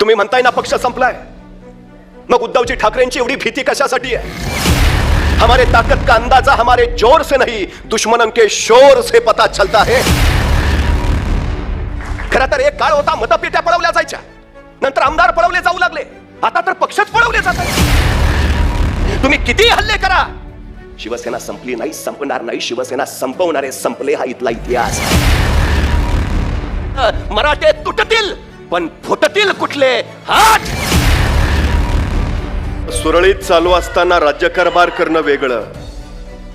तुम्ही म्हणताय ना पक्ष संपलाय. मग उद्धवजी ठाकरेंची एवढी भीती कशासाठी आहे? हमारे ताकत का अंदाजा हमारे जोर से नहीं दुश्मन के शोर से पता चलता है. खरं तर एक काळ होता मतपेट्या पळवल्या जायच्या. नंतर आमदार पळवले जाऊ लागले. आता तर पक्षच पळवले जातात तुम्ही किती हल्ले करा. शिवसेना संपली नाही संपणार नाही. शिवसेना संपवणारे संपले हा इथला इतिहास. मराठे तुटतील. पण फुटतील कुठले? हात! सुरळीत चालू असताना राज्यकारभार करणं वेगळं.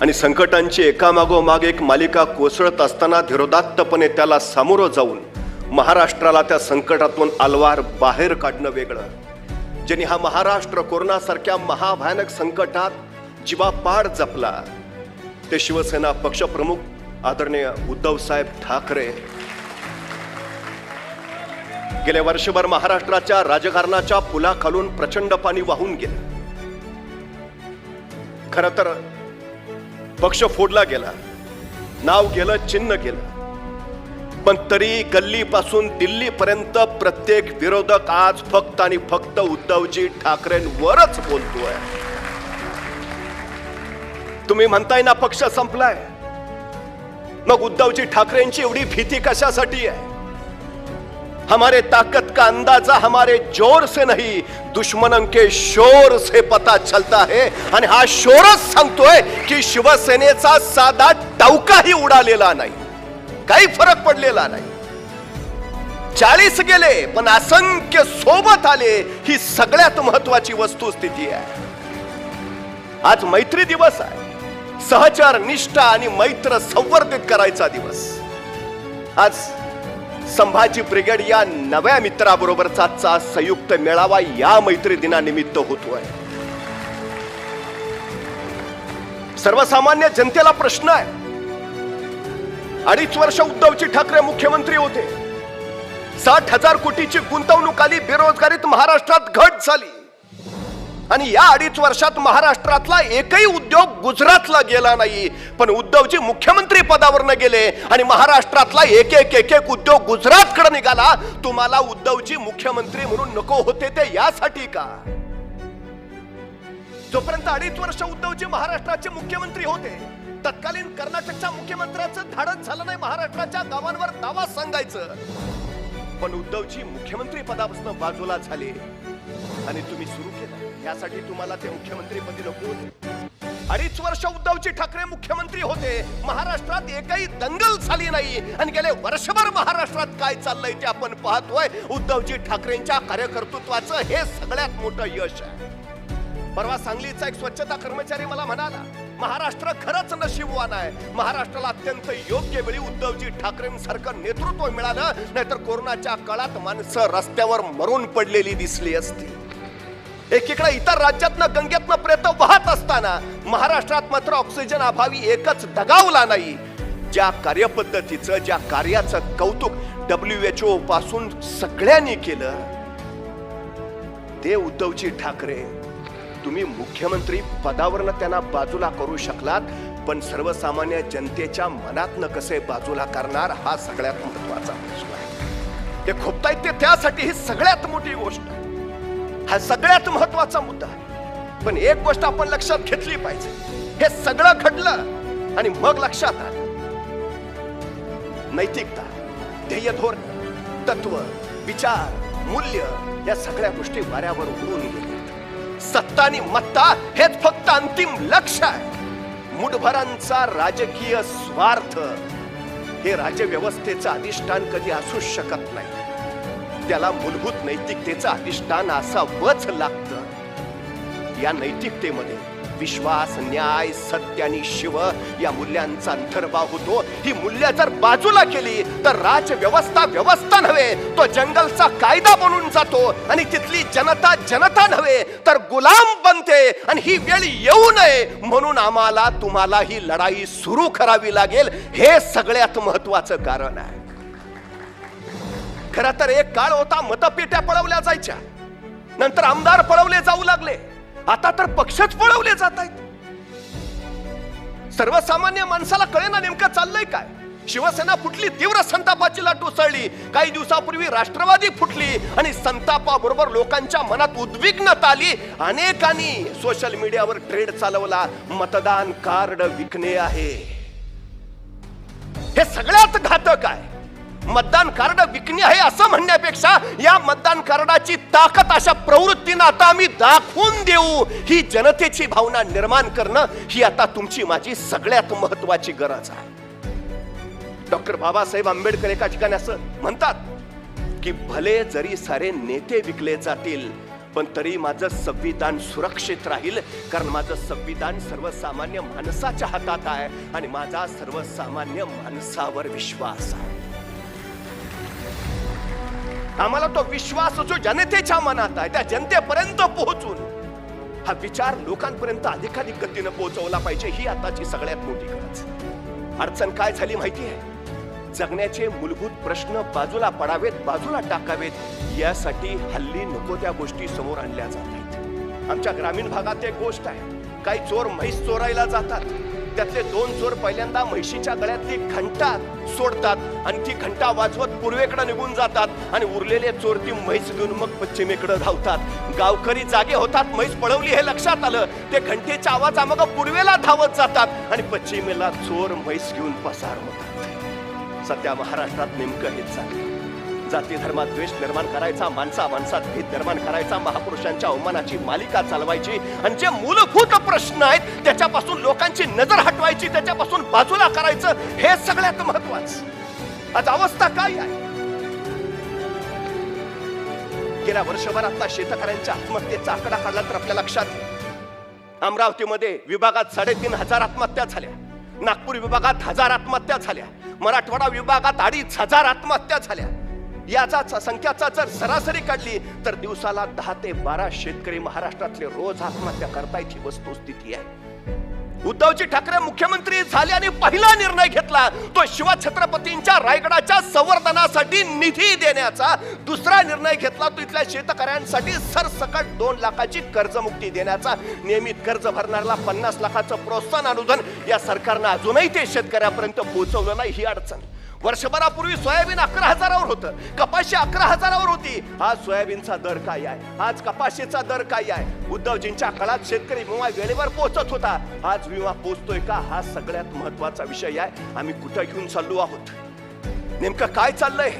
आणि संकटांची एकामागोमाग एक मालिका कोसळत असताना धीरोदात्तपणे त्याला सामोरं जाऊन महाराष्ट्राला त्या संकटातून अलवार बाहेर काढणं वेगळं. ज्यांनी हा महाराष्ट्र कोरोनासारख्या महाभयानक संकटात जीवापाड जपला. ते शिवसेना पक्षप्रमुख आदरणीय उद्धव साहेब ठाकरे. गेल्या वर्षभर महाराष्ट्राच्या राजकारणाच्या पुलाखालून प्रचंड पाणी वाहून गेलं. खर तर पक्ष फोडला गेला नाव गेलं चिन्ह गेलं. पण तरी गल्लीपासून दिल्लीपर्यंत प्रत्येक विरोधक आज फक्त आणि फक्त उद्धवजी ठाकरेंवरच बोलतोय. तुम्ही म्हणताय ना पक्ष संपलाय. मग उद्धवजी ठाकरेंची एवढी भीती कशासाठी आहे? हमारे ताकत का अंदाजा हमारे जोर से नहीं दुश्मन के शोर से पता चलता है। आणि हा शोरच सांगतोय की शिवसेनेचा साधा टवकाही उडालेला नाही काही फरक पडलेला नाही। चाळीस गेले पण असंख्य सोबत आले ही सगळ्यात महत्वाची वस्तुस्थिती आहे। आज मैत्री दिवस आहे सहचार निष्ठा आणि मैत्र संवर्धित करायचा दिवस। आज संभाजी ब्रिगेड या नव्या मित्राबरोबरचा संयुक्त मेळावा या मैत्री दिनानिमित्त होतोय. सर्वसामान्य जनतेला प्रश्न आहे. अडीच वर्ष उद्धवजी ठाकरे मुख्यमंत्री होते. साठ हजार कोटीची गुंतवणूक आली बेरोजगारीत महाराष्ट्रात घट झाली. आणि या अडीच वर्षात महाराष्ट्रातला एकही उद्योग गुजरातला गेला नाही. पण उद्धवजी मुख्यमंत्री पदावर गेले आणि महाराष्ट्रातला एक एक एक एक उद्योग गुजरातकडे निघाला. तुम्हाला उद्धवजी मुख्यमंत्री म्हणून नको होते ते यासाठी का? जोपर्यंत अडीच वर्ष उद्धवजी महाराष्ट्राचे मुख्यमंत्री होते तत्कालीन कर्नाटकच्या मुख्यमंत्र्याचं धाडस झालं नाही महाराष्ट्राच्या गावांवर दावा सांगायचं. पण उद्धवजी मुख्यमंत्री पदापासून बाजूला झाले. आणि तुम्ही सुरू केलं. यासाठी तुम्हाला ते मुख्यमंत्री पदी नको अडीच वर्ष उद्धवजी ठाकरे मुख्यमंत्री होते. महाराष्ट्रात एकही दंगल झाली नाही. आणि गेले वर्षभर महाराष्ट्रात काय चाललंय ते आपण पाहतोय. उद्धवजी ठाकरेंच्या कार्यकर्तृत्वाचं हे सगळ्यात मोठं यश आहे. परवा सांगलीचा एक स्वच्छता कर्मचारी मला म्हणाला महाराष्ट्र खरंच नशीबवान आहे. महाराष्ट्राला अत्यंत योग्य वेळी उद्धवजी ठाकरेंसारखं नेतृत्व मिळालं. नाहीतर कोरोनाच्या काळात माणसं रस्त्यावर मरून पडलेली दिसली असती. एकीकडे इतर राज्यातनं गंगेतनं प्रेत वाहत असताना महाराष्ट्रात मात्र ऑक्सिजन अभावी एकच दगावला नाही. ज्या कार्यपद्धतीचं ज्या कार्याचं कौतुक डब्ल्यू एच ओ पासून सगळ्यांनी केलं ते उद्धवजी ठाकरे. तुम्ही मुख्यमंत्री पदावरनं त्यांना बाजूला करू शकलात पण सर्वसामान्य जनतेच्या मनातनं कसे बाजूला करणार हा सगळ्यात महत्त्वाचा प्रश्न आहे. ते खोपतायत ते त्यासाठी ही सगळ्यात मोठी गोष्ट. आहे. हा सगळ्यात महत्त्वाचा मुद्दा. आहे. पण एक गोष्ट आपण लक्षात घेतली पाहिजे. हे सगळं घडलं आणि मग लक्षात आलं. नैतिकता ध्येय धोरण तत्व विचार मूल्य या सगळ्या गोष्टी वाऱ्यावर उडून गेल्या. सत्ता आणि मत्ता हेच फक्त अंतिम लक्ष आहे. मुठभरांचा राजकीय स्वार्थ हे राज्यव्यवस्थेचं अधिष्ठान कधी असूच शकत नाही. त्याला मूलभूत नैतिकतेचं अधिष्ठान असावंच लागतं. या नैतिकतेमध्ये विश्वास न्याय सत्य आणि शिव या मूल्यांचा अंतर्भाव होतो. ही मूल्य जर बाजूला केली तर राजव्यवस्था व्यवस्था नव्हे तो जंगलचा कायदा बनून जातो आणि तिथली जनता जनता नव्हे तर गुलाम बनते आणि ही वेळ येऊ नये म्हणून आम्हाला तुम्हाला ही लढाई सुरू करावी लागेल. हे सगळ्यात महत्वाचं कारण आहे. खर तर एक काळ होता मतपेट्या पळवल्या जायच्या. नंतर आमदार पळवले जाऊ लागले. आता तर पक्षच पळवले जात आहेत. सर्वसामान्य माणसाला कळेना नेमकं चाललंय काय? शिवसेना फुटली तीव्र संतापाची लाट उसळली. काही दिवसापूर्वी राष्ट्रवादी फुटली आणि संतापाबरोबर लोकांच्या मनात उद्विग्नता आली. अनेकांनी सोशल मीडियावर ट्रेड चालवला. मतदान कार्ड विकणे आहे. हे सगळ्यात घातक आहे. मतदान कार्ड विकणे आहे असं म्हणण्यापेक्षा या मतदान कार्डाची ताकद अशा प्रवृत्तीनं आता आम्ही दाखवून देऊ. ही जनतेची भावना निर्माण करणं ही आता तुमची माझी सगळ्यात महत्वाची गरज आहे. डॉक्टर बाबासाहेब आंबेडकर एका ठिकाणी असं म्हणतात की भले जरी सारे नेते विकले जातील पण तरी माझं संविधान सुरक्षित राहील कारण माझं संविधान सर्वसामान्य माणसाच्या हातात आहे आणि माझा सर्वसामान्य माणसावर विश्वास आहे. आम्हाला तो विश्वास जो जनतेच्या मनात आहे त्या जनतेपर्यंत पोहोचून हा विचार लोकांपर्यंत अधिकाधिक गतीनं पोहोचवला पाहिजे ही आताची सगळ्यात मोठी गरज. अडचण काय झाली माहिती आहे? जगण्याचे मूलभूत प्रश्न बाजूला पडावेत बाजूला टाकावेत यासाठी हल्ली नको त्या गोष्टी समोर आणल्या जात आहेत. आमच्या ग्रामीण भागात एक गोष्ट आहे काही चोर म्हैस चोरायला जातात. त्यातले दोन चोर पहिल्यांदा म्हैशीच्या गळ्यातली घंटा सोडतात आणि ती घंटा वाजवत पूर्वेकडे निघून जातात आणि उरलेले चोर ती म्हैस घेऊन मग पश्चिमेकडे धावतात. गावकरी जागे होतात म्हैस पळवली हे लक्षात आलं. ते घंटेच्या आवाजा मग पूर्वेला धावत जातात आणि पश्चिमेला चोर म्हैस घेऊन पसार होतात. सध्या महाराष्ट्रात नेमकं हेच चाललंय. जाती धर्मात द्वेष निर्माण करायचा माणसा माणसात भेद निर्माण करायचा महापुरुषांच्या अवमानाची मालिका चालवायची. आणि जे मूलभूत प्रश्न आहेत त्याच्यापासून लोकांची नजर हटवायची त्याच्यापासून बाजूला करायचं हे सगळ्यात महत्वाचं. आज अवस्था काय आहे? गेल्या वर्षभरातला शेतकऱ्यांच्या आत्महत्येचा आकडा काढला तर आपल्या लक्षात येईल. अमरावतीमध्ये विभागात साडेतीन हजार आत्महत्या झाल्या. नागपूर विभागात हजार आत्महत्या झाल्या. मराठवाडा विभागात अडीच हजार आत्महत्या झाल्या. याचा संख्याचा जर सरासरी काढली तर दिवसाला दहा ते बारा शेतकरी महाराष्ट्रातले रोज आत्महत्या करतायत ही वस्तुस्थिती आहे. उद्धवजी ठाकरे मुख्यमंत्री झाले आणि पहिला निर्णय घेतला तो शिवछत्रपतींच्या रायगडाच्या संवर्धनासाठी निधी देण्याचा. दुसरा निर्णय घेतला तो इथल्या शेतकऱ्यांसाठी सरसकट दोन लाखाची कर्जमुक्ती देण्याचा. नियमित कर्ज भरणाऱ्याला पन्नास लाखाचं प्रोत्साहन अनुदान या सरकारनं अजूनही ते शेतकऱ्यापर्यंत पोहोचवलं नाही ही अडचण. वर्षभरापूर्वी सोयाबीन अकरा हजारावर होतं. कपाशी अकरा हजारावर होती. आज सोयाबीनचा दर काय आहे. आज कपाशीचा दर काय आहे. उद्धवजींच्या काळात शेतकरी विमा वेळेवर पोहोचत होता. आज विमा पोहोचतोय का? हा सगळ्यात महत्त्वाचा विषय आहे. आम्ही कुठं घेऊन चाललो आहोत? नेमकं काय चाललंय?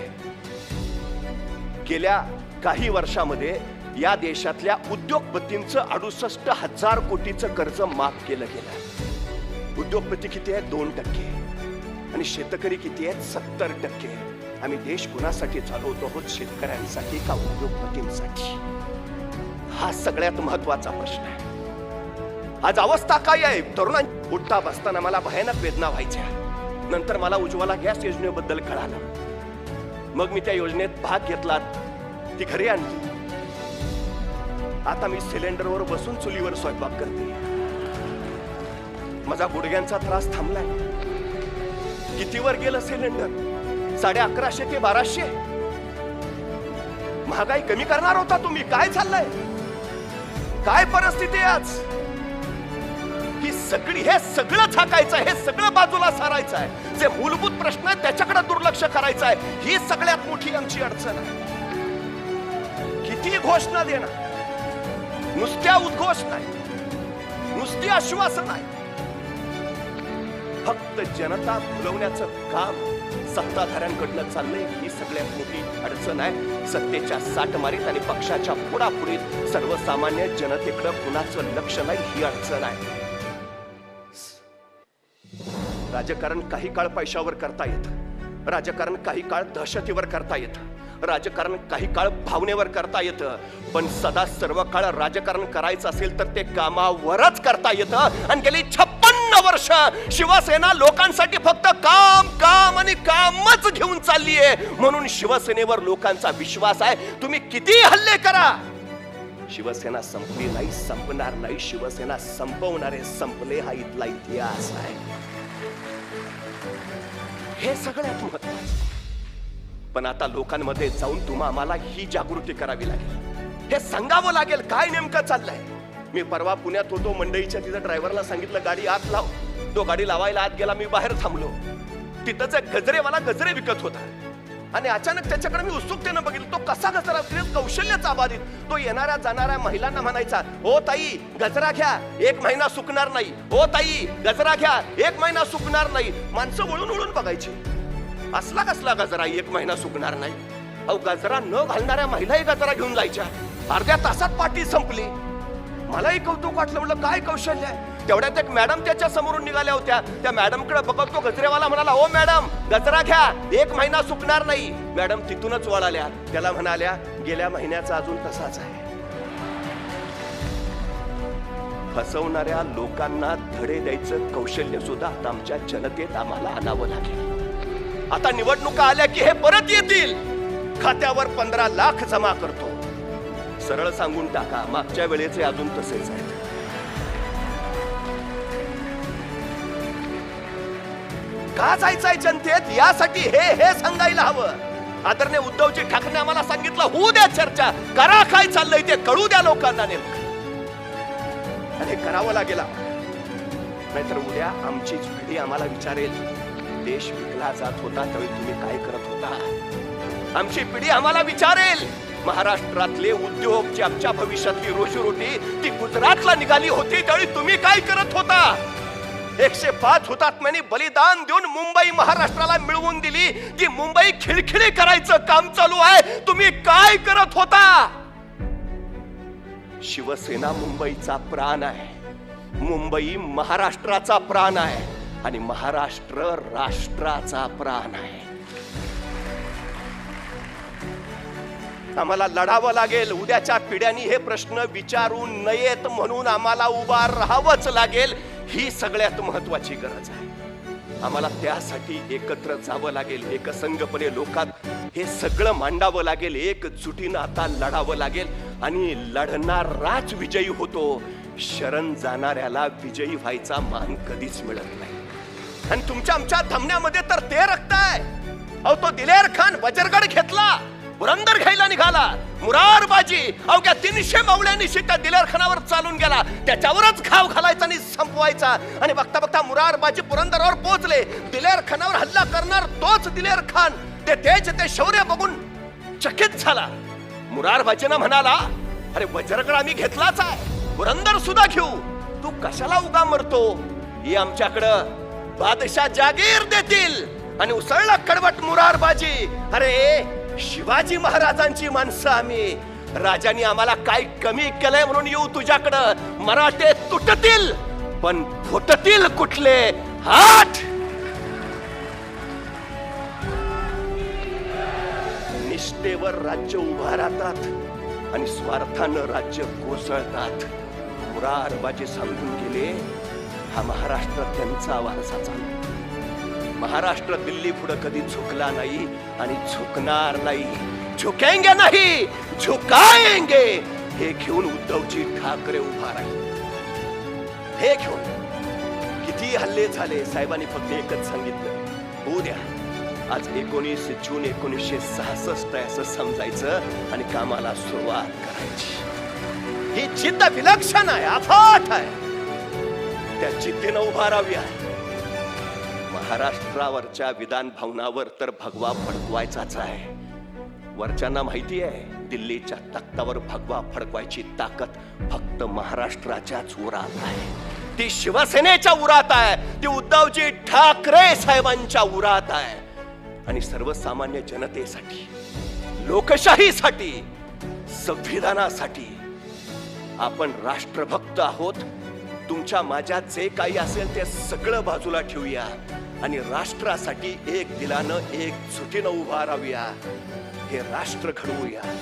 गेल्या काही वर्षामध्ये या देशातल्या उद्योगपतींचं अडुसष्ट हजार कोटीचं कर्ज माफ केलं गेलं उद्योगपती किती आहे दोन टक्के. आणि शेतकरी किती आहेत? सत्तर टक्के. आम्ही देश कुणासाठी चालवतो आहोत शेतकऱ्यांसाठी का उद्योगपतींसाठी? हा सगळ्यात महत्त्वाचा प्रश्न आहे. आज अवस्था काय आहे? तरुणां उठता बसताना मला भयानक वेदना व्हायच्या. नंतर मला उज्ज्वला गॅस योजनेबद्दल कळालं. मग मी त्या योजनेत भाग घेतला. ती घरी आणली. आता मी सिलेंडरवर बसून चुलीवर स्वयंपाक करते. माझा गुडघ्यांचा त्रास थांबलाय. कितीवर गेलं सिलेंडर? साडे अकराशे ते बाराशे? महागाई कमी करणार होता तुम्ही. काय चाललंय? काय परिस्थिती आहे आज? ही सगळी हे सगळं झाकायचं हे सगळं बाजूला सारायचं आहे जे मूलभूत प्रश्न आहे त्याच्याकडे दुर्लक्ष करायचं आहे ही सगळ्यात मोठी आमची अडचण आहे. किती घोषणा देणार? नुसत्या उद्घोषणा नुसती आश्वासन आहे फक्त जनता भुलवण्याचं काम सत्ताधाऱ्यांकडनं चाललंय. ही सगळ्यात मोठी अडचण आहे. सत्तेच्या साठमारीत आणि पक्षाच्या पुढापुढीत सर्वसामान्य जनतेकडं कुणाचं लक्ष नाही ही अडचण आहे. राजकारण काही काळ पैशावर करता येत. राजकारण काही काळ दहशतीवर करता येतं. राजकारण काही काळ भावनेवर करता येतं. पण सदा सर्व काळ राजकारण करायचं असेल तर ते कामावरच करता येतं. आणि गेली छप्पन्न वर्ष शिवसेना लोकांसाठी फक्त काम काम आणि कामच घेऊन चालली आहे म्हणून शिवसेनेवर लोकांचा विश्वास आहे. तुम्ही किती हल्ले करा. शिवसेना संपली नाही संपणार नाही. शिवसेना संपवणारे संपले हा इथला इतिहास आहे. हे सगळ्यात महत्वाचं पण आता लोकांमध्ये जाऊन तुम्हा आम्हाला ही जागृती करावी लागेल. हे सांगावं लागेल काय नेमकं चाललंय? मी परवा पुण्यात होतो मंडईच्या तिथं ड्रायव्हरला सांगितलं गाडी आत लाव. तो गाडी लावायला आत गेला मी बाहेर थांबलो. तिथंच एक गजरेवाला गजरे विकत होता. आणि अचानक त्याच्याकडे मी उत्सुकतेनं बघितलं तो कसा गजरा कौशल्याचा बाधित तो येणाऱ्या जाणाऱ्या महिलांना म्हणायचा ओ ताई गजरा घ्या एक महिना सुकणार नाही. ओ ताई गजरा घ्या एक महिना सुकणार नाही. माणसं वळून वळून बघायची. असला कसला गजरा एक महिना सुकणार नाही. अहो गजरा न घालणाऱ्या महिलाही गजरा घेऊन जायच्या. अर्ध्या तासात पाठी संपली. मलाही कौतुक वाटलं म्हटलं काय कौशल्य आहे? तेवढ्यात एक मॅडम त्याच्या समोरून निघाल्या होत्या. त्या मॅडमकडे बघत तो गजरेवाला म्हणाला ओ मॅडम गजरा घ्या. एक महिना सुकणार नाही. मॅडम तिथूनच वळाल्या. त्याला म्हणाल्या गेल्या महिन्याचा अजून तसाच आहे. फसवणाऱ्या लोकांना धडे द्यायचं कौशल्य सुद्धा आता आमच्या जनतेत आम्हाला आणावं लागेल. आता निवडणुका आल्या की हे परत येतील. खात्यावर पंधरा लाख जमा करतो. सरळ सांगून टाका मागच्या वेळेचे अजून तसेच आहेत. का जायचंय जनतेत? यासाठी हे हे सांगायला हवं. आदरणीय उद्धवजी ठाकरे आम्हाला सांगितलं होऊ द्या चर्चा. करा काय चाललंय ते कळू द्या लोकांना नेमकं. अरे करावं लागेल. नाहीतर उद्या आमचीच पिढी आम्हाला विचारेल. देश विकला जात होता त्यावेळी तुम्ही काय करत होता? आमची पिढी आम्हाला विचारेल. महाराष्ट्रातले उद्योग जी आमच्या भविष्यातली रोजीरोटी ती गुजरातला निघाली होती त्यावेळी तुम्ही काय करत होता? एकशे पाच हुतात्म्यांनी बलिदान देऊन मुंबई महाराष्ट्राला मिळवून दिली. की मुंबई खिळखिळी करायचं काम चालू आहे तुम्ही काय करत होता? शिवसेना मुंबईचा प्राण आहे. मुंबई महाराष्ट्राचा प्राण आहे. आणि महाराष्ट्र राष्ट्राचा प्राण आहे. आम्हाला लढावं लागेल. उद्याच्या पिढ्यांनी हे प्रश्न विचारू नयेत म्हणून आम्हाला उभा राहावंच लागेल. ही सगळ्यात महत्वाची गरज आहे. आम्हाला त्यासाठी एकत्र जावं लागेल. एकसंघपणे लोकात हे सगळं मांडावं लागेल. एकजुटीनं आता लढावं लागेल. आणि लढणाराच विजयी होतो. शरण जाणाऱ्याला विजयी व्हायचा मान कधीच मिळत नाही. आणि तुमच्या आमच्या धमन्यामध्ये तर ते रक्त आहे अहो तो दिलेर खान वजरगड घेतला. पुरंदर घ्यायला निघाला. मुरारबाजी. अवघ्या तीनशे मावळ्यांनी त्या दिलेर खानावर चालून गेला. त्याच्यावरच घाव घालायचा आणि संपवायचा. आणि बघता बघता मुरारबाजी पुरंदरावर पोहोचले. दिलेर खानावर हल्ला करणार तोच दिलेर खान. ते तेज ते शौर्य बघून चकित झाला. मुरारबाजीनं म्हणाला अरे वज्रगड आम्ही घेतलाच आहे. पुरंदर सुद्धा घेऊ. तू कशाला उगा मरतो? ही आमच्याकडं बादशाह जागीर देतील. आणि उसळला कडवट मुरारबाजी. अरे शिवाजी महाराजांची माणसं आम्ही. राजांनी आम्हाला काय कमी केलंय म्हणून येऊ तुझ्याकडं. मराठे तुटतील पण फुटतील कुठले? हाट! निष्ठेवर राज्य उभा राहतात आणि स्वार्थानं राज्य कोसळतात. मुरारबाजी सांगून गेले? हा महाराष्ट्र त्यांचा वारसा चालू महाराष्ट्र दिल्ली पुढे कधी झुकला नाही आणि झुकणार नाही. झुकेंगे नाही झुकायंगे. हे घेऊन उद्धवजी ठाकरे उभा राहील. हे घेऊन किती हल्ले झाले साहेबांनी फक्त एकच सांगितलं. उद्या आज एकोणीस जून एकोणीसशे सहासष्ट आहे असं समजायचं आणि कामाला सुरुवात करायची. ही जिद्द विलक्षण आहे अफाट आहे. त्या जिद्दीनं उभा राहावी आहे. महाराष्ट्रावरच्या विधान भवनावर तर भगवा फडकवायचाच आहे. वरच्यांना माहिती आहे दिल्लीच्या तख्तावर भगवा फडकवायची ताकद फक्त महाराष्ट्राच्याच उरात आहे. ती शिवसेनेच्या उरात आहे ती उद्धवजी ठाकरे साहेबांच्या उरात आहे. आणि सर्वसामान्य जनतेसाठी लोकशाहीसाठी संविधानासाठी आपण राष्ट्रभक्त आहोत तुमच्या माझ्यात जे काही असेल ते सगळं बाजूला ठेवूया. आणि राष्ट्रासाठी एक दिलानं एक झुटीनं उभा राहूया. हे राष्ट्र घडवूया.